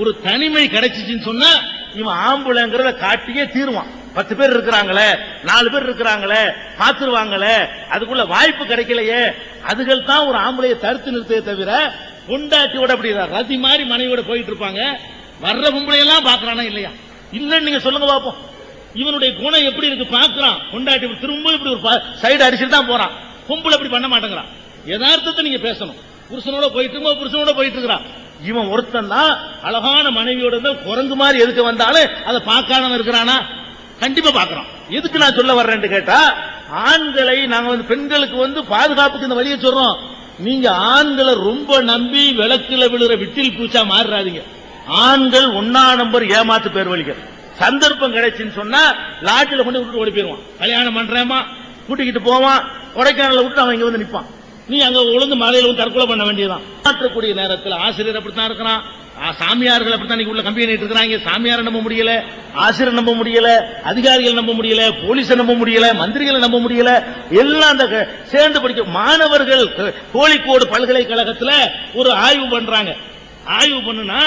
ஒரு தனிமை கிடைச்சிச்சுன்னு சொன்னா இவன் ஆம்புலங்கிறத காட்டியே தீருவான். பத்து பேர் இருக்கிறாங்களே நாலு பேர் இருக்கிறாங்களே பார்த்துருவாங்களே அதுக்குள்ள வாய்ப்பு கிடைக்கலையே. அதுகள் தான் ஒரு ஆம்பளையை தடுத்து நிறுத்தே தவிர பொண்டாட்டியோட அப்படி ரதி மாதிரி மனைவியோட போயிட்டு இருப்பாங்க. வர்ற பொம்பளையெல்லாம் பாக்குறானா இல்லையா? இல்லன்னு நீங்க சொல்லுங்க பாப்போம். இவனுடைய குணம் எப்படி இருக்கு பாக்குறான் கொண்டாட்டி இப்படி திரும்ப இப்படி ஒரு சைடு அடிச்சுட்டு தான் போறான். பொம்பளை அப்படி பண்ண மாட்டேங்கிறான். யதார்த்தத்தை நீங்க பேசணும். புருஷனோட போயிட்டு இருக்கும் புருஷனோட போயிட்டு இருக்கிறான். இவன் ஒருத்தன் தான் அழகான மனைவியோட இருந்தா குரங்கு மாதிரி எதுக்கு வந்தாலும் அதை பார்க்காதவன் இருக்கிறானா? கண்டிப்பா பாக்குறான் எதுக்கு நான் சொல்ல வர்றேன்னு கேட்டா ஆண்களை நாங்க வந்து பெண்களுக்கு வந்து பாதுகாப்புக்கு இந்த வழியை சொல்றோம். நீங்க ஆண்களை ரொம்ப நம்பி விளக்குல விழுற விட்டில் பூச்சா மாறுறாதீங்க. ஆண்கள் ஒன்னா நம்பர் ஏமாத்து பேர் வழிகள் சந்தர்ப்பம் கிடைச்சுன்னு சொன்னா லாட்ஜில் கொண்டு விட்டு ஓடி போயிருவான் கல்யாணம் பண்றேமா கூட்டிக்கிட்டு போவான் கொடைக்கானல விட்டு அவன் இங்க வந்து நிப்பான். நீ அங்க உளுந்து மலையில தற்கொலை பண்ண வேண்டியதான் மாற்றக்கூடிய நேரத்தில் ஆசிரியர் அப்படித்தான் இருக்கிறான். சாமியார்கள் அப்படித்தான் உள்ள கம்பி பண்ணிட்டு இருக்கிறாங்க சாமியாரை நம்ப முடியல ஆசிரியர் நம்ப முடியல அதிகாரிகள் நம்ப முடியல போலீஸை நம்ப முடியல மந்திரிகளை நம்ப முடியல. எல்லாம் அந்த சேர்ந்து படிக்க மாணவர்கள் கோழிக்கோடு பல்கலைக்கழகத்துல ஒரு ஆய்வு பண்றாங்க. ஆய்வு பண்ணுனா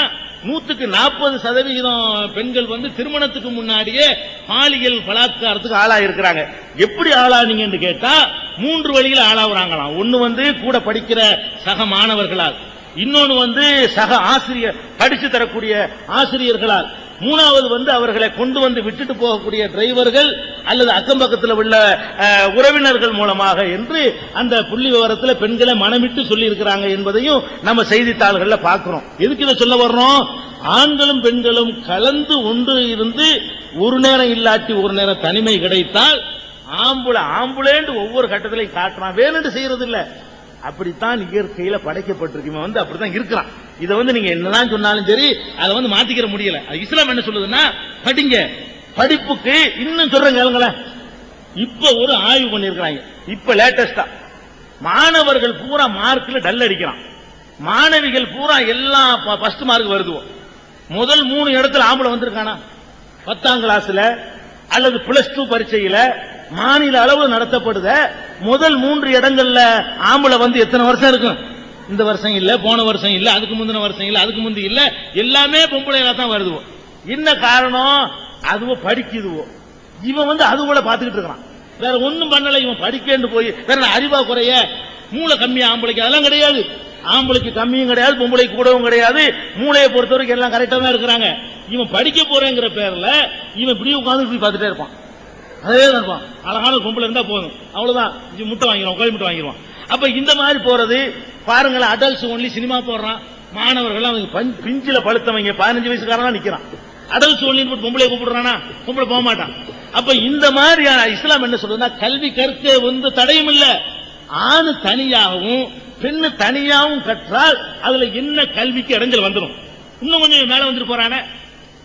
நூத்துக்கு நாற்பது சதவிகிதம் பெண்கள் வந்து திருமணத்துக்கு முன்னாடியே பாலியல் பலாத்காரத்துக்கு ஆளா இருக்கிறாங்க எப்படி ஆளானீங்கன்னு கேட்டா மூன்று வழியில் ஆளாகிறாங்களாம் ஒண்ணு வந்து கூட படிக்கிற சக மாணவர்களால். இன்னொன்னு வந்து சக ஆசிரியர் படிச்சு தரக்கூடிய ஆசிரியர்களால். மூணாவது வந்து அவர்களை கொண்டு வந்து விட்டுட்டு போகக்கூடிய டிரைவர்கள் அல்லது அக்கம் பக்கத்தில் உள்ள உறவினர்கள் மூலமாக என்று அந்த புள்ளி விவரத்தில் பெண்களை மனமிட்டு சொல்லி இருக்கிறாங்க என்பதையும் நம்ம செய்தித்தாள்கள்ல பார்க்கிறோம். எதுக்கு இதை சொல்ல வர்றோம்? ஆண்களும் பெண்களும் கலந்து ஒன்று இருந்து ஒரு நேரம் இல்லாட்டி ஒரு நேரம் தனிமை கிடைத்தால் ஆம்புல ஆம்புலேண்டு ஒவ்வொரு கட்டத்திலையும் காட்டுறான். வேணும்னு செய்யறது இல்லை அப்படித்தான் இயற்கையில படைக்கப்பட்டிருக்கு. வந்து அப்படித்தான் இருக்கிறான். இதை வந்து நீங்க என்னதான் சொன்னாலும் சரி அதை வந்து மாத்திக்கிற முடியல. அது இஸ்லாம் என்ன சொல்லுதுன்னா படிங்க. படிப்புக்கு இன்னும் சொல்றேன் கேளுங்களேன் இப்ப ஒரு ஆய்வு பண்ணிருக்கிறாங்க இப்ப லேட்டஸ்டா மாணவர்கள் பூரா மார்க்ல டல் அடிக்கிறான். மாணவிகள் பூரா எல்லாம் ஃபர்ஸ்ட் மார்க் வருதுவோ. முதல் மூணு இடத்துல ஆம்பளை வந்திருக்கானா? பத்தாம் கிளாஸ்ல அல்லது பிளஸ் டூ பரீட்சையில மாநில அளவு நடத்தப்படுத முதல் மூன்று இடங்கள்ல ஆம்பளை வந்து எத்தனை வருஷம் இருக்கும்? இந்த வருஷம் இல்ல போன வருஷம் இல்ல அதுக்கு முந்தின வருஷம் இல்ல அதுக்கு முந்தி இல்ல எல்லாமே பொம்பளைகளா தான் வருதுவோ. என்ன காரணம்? அதுவோ படிக்குதுவோ. இவன் வந்து அது கூட பாத்துக்கிட்டு இருக்கான் வேற ஒன்னும் பண்ணல இவன் படிக்கேன்னு போய் வேற அறிவா குறைய? மூளை கம்மி ஆம்பளைக்கு அதெல்லாம் கிடையாது. ஆம்பளைக்கு கம்மியும் கிடையாது பொம்பளைக்கு கூடவும் கிடையாது. மூளையை பொறுத்த வரைக்கும் எல்லாம் கரெக்டா தான் இருக்கிறாங்க. இவன் படிக்க போறேங்கிற பேர்ல இவன் இப்படியே உட்காந்து இப்படி பார்த்துட்டே இருப்பான். அதே தான் இருப்பான். அழகான பொம்பளை இருந்தா போதும். அவ்வளவுதான். இது முட்டை வாங்கிடுவான் கோழி முட்டை வாங்கிடுவான். அப்ப இந்த மாதிரி போறது பாருங்களேன் அடல்ட்ஸ் ஒன்லி சினிமா போடுறான். மாணவர்கள் அவங்க பிஞ்சில பழுத்தவங்க பதினஞ்சு வயசுக்காரன் நிக்கிறான். அடல்ட்ஸ் ஒன்லி பொம்பளை கூப்பிடுறானா? பொம்பளை போக மாட்டான். அப்ப இந்த மாதிரியான இஸ்லாம் என்ன சொல்றதுன்னா கல்வி கருத்து வந்து தடையும் இல்ல. ஆணு தனியாகவும் பெண்ணு தனியாகவும் கற்றால் அதுல என்ன கல்விக்கு இடைஞ்சல் வந்துடும் இன்னும் கொஞ்சம் மேல வந்துட்டு போறானே.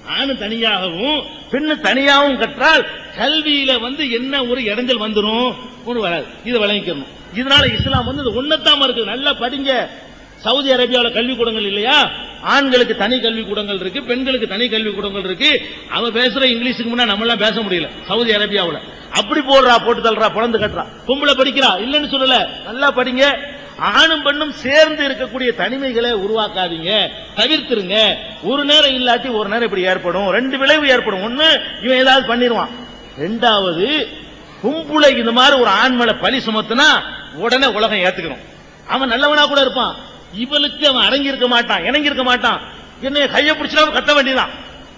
ஆணு தனியாகவும் பெண்ணு தனியாகவும் கற்றால் கல்வியில வந்து என்ன ஒரு இடைஞ்சல் வந்துடும் ஒன்று வராது. இதை விளங்கிக்கணும். இதனால இஸ்லாம் வந்து இது ஒன்னத்தாம இருக்கு. நல்லா படிங்க. சவுதி அரேபியாவில் கல்வி கூடங்கள் இல்லையா? ஆண்களுக்கு தனி கல்வி கூடங்கள் இருக்கு பெண்களுக்கு தனி கல்வி கூடங்கள் இருக்கு. அவன் பேசுற இங்கிலீஷுக்கு முன்னா நம்ம எல்லாம் பேச முடியல சவுதி அரேபியாவில். அப்படி போடுறா போட்டு தள்ளுறா பிறந்து கட்டுறா. பொம்பளை படிக்கிறா இல்லன்னு சொல்லல. நல்லா படிங்க. ஆணும் பெண்ணும் சேர்ந்து இருக்கக்கூடிய தனிமைகளை உருவாக்காதீங்க. தவிர்த்துருங்க. ஒரு நேரம் இல்லாட்டி ஒரு நேரம் இப்படி ஏற்படும். ரெண்டு விளைவு ஏற்படும். ஒண்ணு இவன் ஏதாவது பண்ணிடுவான். ரெண்டாவது கும்புளை இந்த மாதிரி ஒரு ஆண் மேல பழி சுமத்துனா உடனே உலகம் ஏத்துக்கணும். அவன் நல்லவனா கூட இருப்பான். இவளுக்கு அவன் அடங்கி இருக்க மாட்டான் இணங்கி இருக்க மாட்டான். என்னைய கையை பிடிச்சா கத்த வேண்டியதான்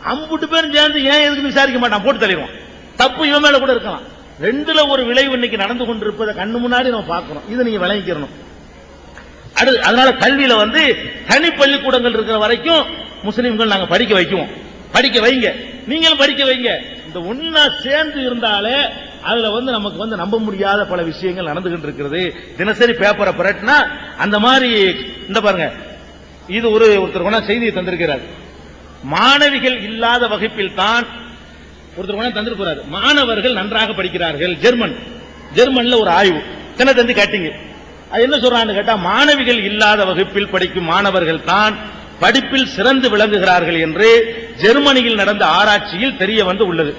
அம்புட்டு பேரும் சேர்ந்து ஏன் எதுக்கு விசாரிக்க மாட்டான் போட்டு தள்ளிடுவான். தப்பு இவன் மேல கூட இருக்கலாம். ரெண்டுல ஒரு விளைவு இன்னைக்கு நடந்து கொண்டிருப்பதை கண்ணு முன்னாடி நம்ம பார்க்கணும். இதை நீங்க விளங்கிக்கிறணும் அடுத்து அதனால கல்வியில வந்து தனி பள்ளிக்கூடங்கள் இருக்கிற வரைக்கும் முஸ்லீம்கள் நாங்க படிக்க வைக்குவோம். படிக்க வைங்க. நீங்களும் படிக்க வைங்க. இந்த ஒன்னா சேர்ந்து இருந்தாலே அதுல வந்து நமக்கு வந்து நம்ப முடியாத பல விஷயங்கள் நடந்துகிட்டு இருக்கிறது. தினசரி பேப்பரை புரட்டினா அந்த மாதிரி இந்த பாருங்க இது ஒரு ஒருத்தர் கொண்டா செய்தியை தந்திருக்கிறார். மாணவிகள் இல்லாத வகுப்பில் தான் ஒருத்தர் கொண்டா தந்திருக்கிறார் மாணவர்கள் நன்றாக படிக்கிறார்கள். ஜெர்மன். ஜெர்மன்ல ஒரு ஆய்வு. என்ன தந்து காட்டிங்க. அது என்ன சொல்றான்னு கேட்டா மாணவிகள் இல்லாத வகுப்பில் படிக்கும் மாணவர்கள் தான் படிப்பில் சிறந்து விளங்குகிறார்கள் என்று ஜெர்மனியில் நடந்த ஆராய்ச்சியில் தெரிய வந்து உள்ளது.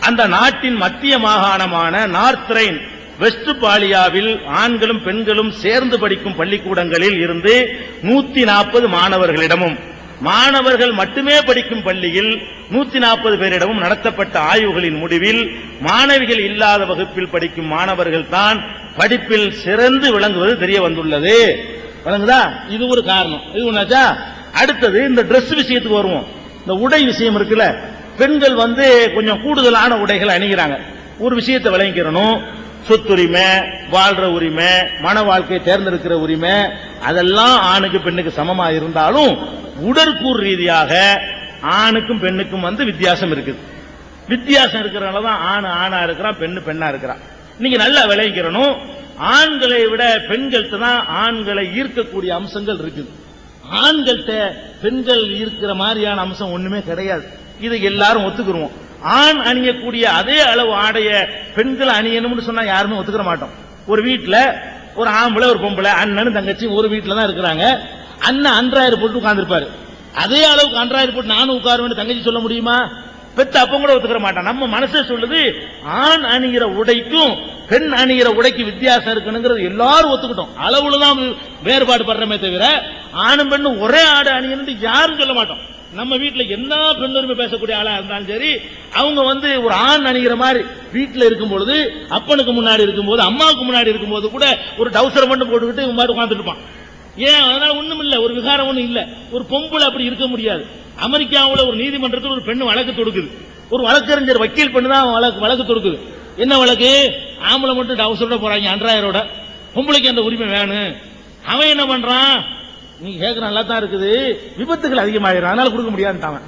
அந்த நாட்டின் மத்திய மாகாணமான நார்த் ரைன் வெஸ்ட் பாலியாவில் ஆண்களும் பெண்களும் சேர்ந்து படிக்கும் பள்ளிக்கூடங்களில் இருந்து நூத்தி நாற்பது மாணவர்களிடமும் மாணவர்கள் மட்டுமே படிக்கும் பள்ளியில் நூத்தி நாற்பது பேரிடமும் நடத்தப்பட்ட ஆய்வுகளின் முடிவில் மாணவிகள் இல்லாத வகுப்பில் படிக்கும் மாணவர்கள் தான் படிப்பில் சிறந்து விளங்குவது தெரிய வந்துள்ளது. விளங்குதா? இது ஒரு காரணம். இது ஒன்றாச்சா அடுத்தது இந்த டிரெஸ் விஷயத்துக்கு வருவோம். இந்த உடை விஷயம் இருக்குல்ல பெண்கள் வந்து கொஞ்சம் கூடுதலான உடைகள் அணிகிறாங்க. ஒரு விஷயத்தை விளங்கிக்கிறணும். சொத்துரிமை வாழ்ற உரிமை மன வாழ்க்கையை தேர்ந்தெடுக்கிற உரிமை அதெல்லாம் ஆணுக்கு பெண்ணுக்கு சமமா இருந்தாலும் உடற்கூறு ரீதியாக ஆணுக்கும் பெண்ணுக்கும் வந்து வித்தியாசம் இருக்குது. வித்தியாசம் இருக்கிறனால தான் ஆண் ஆணா இருக்கிறான் பெண்ணு பெண்ணா இருக்கிறான் நீங்க நல்லா விளைவிக்கிறனும் ஆண்களை விட பெண்கள்கிட்ட தான் ஆண்களை ஈர்க்கக்கூடிய அம்சங்கள் இருக்குது. ஆண்கள்கிட்ட பெண்கள் ஈர்க்கிற மாதிரியான அம்சம் ஒண்ணுமே கிடையாது. இதை எல்லாரும் ஒத்துக்குருவோம். ஆண் அணியக்கூடிய அதே அளவு ஆடைய பெண்கள் அணியணும்னு சொன்னா யாருமே ஒத்துக்கிற மாட்டோம். ஒரு வீட்டுல ஒரு ஆம்பளை ஒரு பொம்பளை அண்ணன் தங்கச்சி ஒரு வீட்டுல தான் இருக்கிறாங்க. அண்ணன் அன்றாயிரம் போட்டு உட்காந்துருப்பாரு அதே அளவுக்கு அன்றாயிரம் போட்டு நானும் உட்காருவேன் தங்கச்சி சொல்ல முடியுமா? பெத்த அப்ப கூட ஒத்துக்கிற மாட்டான். நம்ம மனசே சொல்லுது ஆண் அணிகிற உடைக்கும் பெண் அணிகிற உடைக்கு வித்தியாசம் இருக்குங்கிறது எல்லாரும் ஒத்துக்கிட்டோம். அளவுல தான் வேறுபாடு படுறமே தவிர ஆணும் பெண்ணும் ஒரே ஆடு அணியணும்னு யாரும் சொல்ல மாட்டோம். நம்ம வீட்டில் என்ன பெண்ணுரிமை பேசக்கூடிய ஆளா இருந்தாலும் சரி அவங்க வந்து ஒரு ஆண் அணிகிற மாதிரி வீட்டில் இருக்கும் பொழுது அப்பனுக்கு முன்னாடி இருக்கும்போது அம்மாவுக்கு முன்னாடி இருக்கும்போது கூட ஒரு டவுசர் மட்டும் போட்டுக்கிட்டு இவங்க மாதிரி உட்காந்துருப்பான் ஏன்? அதனால ஒன்றும் இல்லை. ஒரு விகாரம் ஒன்றும் இல்லை. ஒரு பொம்பளை அப்படி இருக்க முடியாது. அமெரிக்காவுல ஒரு நீதிமன்றத்தில் ஒரு பெண் வழக்கு தொடுக்குது. ஒரு வழக்கறிஞர் வக்கீல் பெண்ணு தான் வழக்கு வழக்கு தொடுக்குது. என்ன வழக்கு? ஆம்பளை மட்டும் டவுசரோட போறாங்க அன்றாயரோட. பொம்பளைக்கு அந்த உரிமை வேணும். அவன் என்ன பண்றான்? நீ கேட்கற நல்லா தான் இருக்குது. விபத்துகள் அதிகமாயிரும். அதனால கொடுக்க முடியாதுட்டான்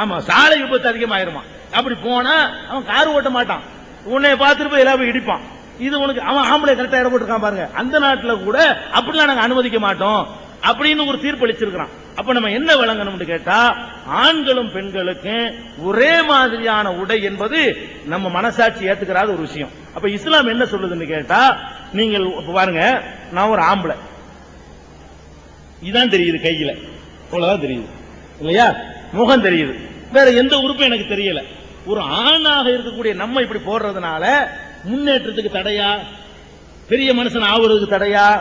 ஆமா சாலை விபத்து அதிகமாயிருமா? அப்படி போனா அவன் கார் ஓட்ட மாட்டான். உன்னை பார்த்துட்டு போய் எல்லாரும் இடிப்பான். இது உனக்கு அவன் ஆம்பளை கரெக்டா இடம் போட்டுருக்கான் பாருங்க. அந்த நாட்டுல கூட அப்படிலாம் நாங்க அனுமதிக்க மாட்டோம். அப்படின்னு ஒரு தீர்ப்பு அளிச்சிருக்கிறான். அப்ப நம்ம என்ன வழங்கணும்னு கேட்டா ஆண்களும் பெண்களுக்கும் ஒரே மாதிரியான உடை என்பது நம்ம மனசாட்சி ஏத்துக்கிறாத ஒரு விஷயம். அப்ப இஸ்லாம் என்ன சொல்லுதுன்னு கேட்டா நீங்கள் பாருங்க நான் ஒரு ஆம்பளை. இதுதான் தெரியுது கையில. இவ்வளவுதான் தெரியுது. இல்லையா? முகம் தெரியுது. வேற எந்த உறுப்பும் எனக்கு தெரியல. ஒரு ஆணாக இருக்கக்கூடிய நம்ம இப்படி போடுறதுனால முன்னேற்றத்துக்கு தடையா? பெரிய மனுஷன் ஆகுறதுக்கு தடையா?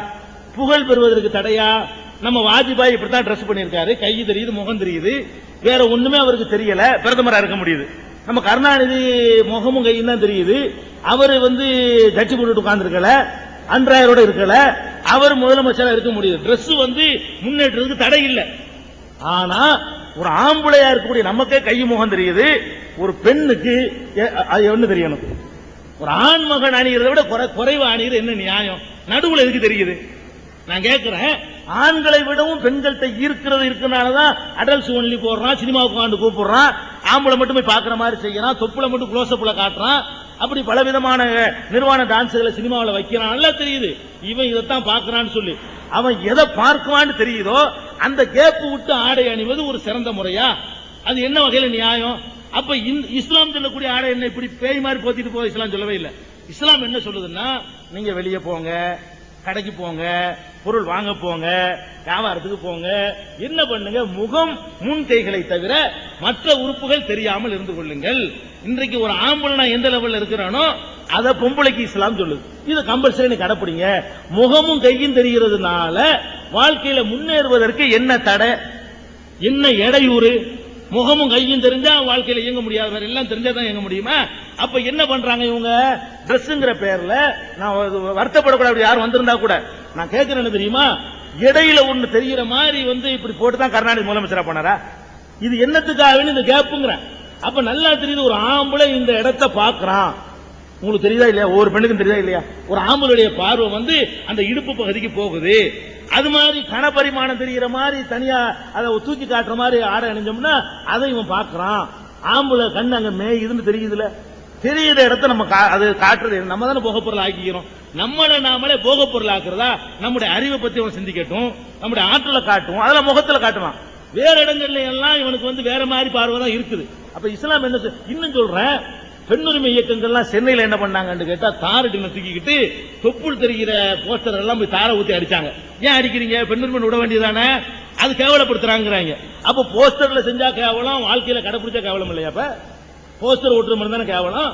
புகழ் பெறுவதற்கு தடையா? நம்ம வாஜ்பாய் இப்படித்தான் ட்ரெஸ் பண்ணியிருக்காரு. கை தெரியுது முகம் தெரியுது. வேற ஒண்ணுமே அவருக்கு தெரியல. பிரதமரா இருக்க முடியுது. நம்ம கருணாநிதி முகமும் கையும் தான் தெரியுது. அவர் வந்து ஜட்ஜி போட்டு உட்கார்ந்துருக்கல. அன்றாயரோட இருக்கல. அவர் முதலமைச்சராக இருக்க முடியுது. ட்ரெஸ் வந்து முன்னேற்றத்துக்கு தடை இல்லை. ஆனா ஒரு ஆம்பளையா இருக்கக்கூடிய நமக்கே கை முகம் தெரியுது. ஒரு பெண்ணுக்கு அது ஒண்ணு தெரியணும்? ஒரு ஆண் மகன் அணிகிறத விட குறை- குறைவு அணிகிறது என்ன நியாயம்? நடுவுல எதுக்கு தெரியுது? நான் கேட்கிறேன் ஆண்களை விடவும் பெண்கள்கிட்ட ஈர்க்கிறது இருக்கிறனாலதான் அடல்ஸ் ஒன்லி போடுறான் சினிமாவுக்கு ஆண்டு கூப்பிடுறான். ஆம்பளை மட்டும் போய் பாக்குற மாதிரி செய்யறான் தொப்புல மட்டும் க்ளோஸ் அப்ல காட்டுறான். அப்படி பல விதமான நிர்வாண டான்ஸ்களை சினிமாவில் வைக்கிறான். நல்லா தெரியுது. இவன் இதைத்தான் பார்க்கறான்னு சொல்லி. அவன் எதை பார்க்குவான்னு தெரியுதோ அந்த கேப்பு விட்டு ஆடை அணிவது ஒரு சிறந்த முறையா? அது என்ன வகையில நியாயம்? அப்ப இஸ்லாம் சொல்லக்கூடிய ஆடை என்ன இப்படி பேய் மாதிரி போத்திட்டு போக இஸ்லாம் சொல்லவே இல்லை. இஸ்லாம் என்ன சொல்லுதுன்னா நீங்க வெளியே போங்க. கடைக்கு போங்க பொருள் வாங்க போங்க வியாபாரத்துக்கு போங்க. என்ன பண்ணுங்க? முகம் முன் கைகளை தவிர மற்ற உறுப்புகள் தெரியாமல் இருந்து கொள்ளுங்கள். இன்றைக்கு ஒரு ஆம்பளை நான் எந்த லெவலில் இருக்கிறானோ அதை பொம்பளைக்கு இஸ்லாம் சொல்லுது. இதை கம்பல்சரி கடைப்பிடிங்க. முகமும் கையும் தெரிகிறதுனால வாழ்க்கையில முன்னேறுவதற்கு என்ன தடை? என்ன இடையூறு முகமும் கையும் தெரிஞ்சா வாழ்க்கையில இயங்க முடியாது வேற எல்லாம் தெரிஞ்சா தான் இயங்க முடியுமா? அப்ப என்ன பண்றாங்க இவங்க? ட்ரெஸ்ங்கிற பேர்ல நான் வருத்தப்படக்கூடாது. யாரும் வந்திருந்தா கூட. நான் கேட்கிறேன் தெரியுமா? இடையில ஒண்ணு தெரிகிற மாதிரி வந்து இப்படி போட்டு தான் கருணாநிதி முதலமைச்சரா பண்ணாரா இது என்னத்துக்காக இந்த கேப்புங்கிறேன். அப்ப நல்லா தெரியுது ஒரு ஆம்பளை இந்த இடத்த பாக்குறான் உங்களுக்கு தெரியுதா இல்லையா? ஒவ்வொரு பெண்ணுக்கும் தெரியுதா இல்லையா? ஒரு ஆம்பளுடைய பார்வை வந்து அந்த இடுப்பு பகுதிக்கு போகுது. அது மாதிரி கனபரிமாணம் தெரிகிற மாதிரி தனியா அதை தூக்கி காட்டுற மாதிரி ஆடை அணிஞ்சோம்னா அதை இவன் பார்க்கறான். ஆம்பளை கண் அங்க மேயுதுன்னு தெரியுதுல. தெரியுற இடத்த நம்ம கா- அது காட்டுறது நம்ம தானே போகப்பொருள் ஆக்கிக்கிறோம். நம்மளை நாமளே போகப்பொருள் ஆக்குறதா? நம்முடைய அறிவை பத்தி அவன் சிந்திக்கட்டும். நம்முடைய ஆற்றலை காட்டுவோம். அதெல்லாம் முகத்துல காட்டுவான் வேற இடங்கள்ல எல்லாம் இவனுக்கு வந்து வேற மாதிரி பார்வை தான் இருக்குது. அப்ப இஸ்லாம் என்ன இன்னும் சொல்றேன் பெண்ணுரிமை இயக்கங்கள்லாம் சென்னையில் என்ன பண்ணாங்கன்னு கேட்டா தார் தூக்கிக்கிட்டு தொப்புள் தெரிகிற போஸ்டர் எல்லாம் போய் தார ஊத்தி அடிச்சாங்க. ஏன் அடிக்கிறீங்க? பெண்ணுரிமை விட வேண்டியதானே? அது கேவலப்படுத்துறாங்கிறாங்க. அப்ப போஸ்டர்ல செஞ்சா கேவலம் வாழ்க்கையில கடைபிடிச்சா கேவலம் இல்லையா அப்ப? போஸ்டர் ஓட்டுற மாதிரி தானே கேவலம்?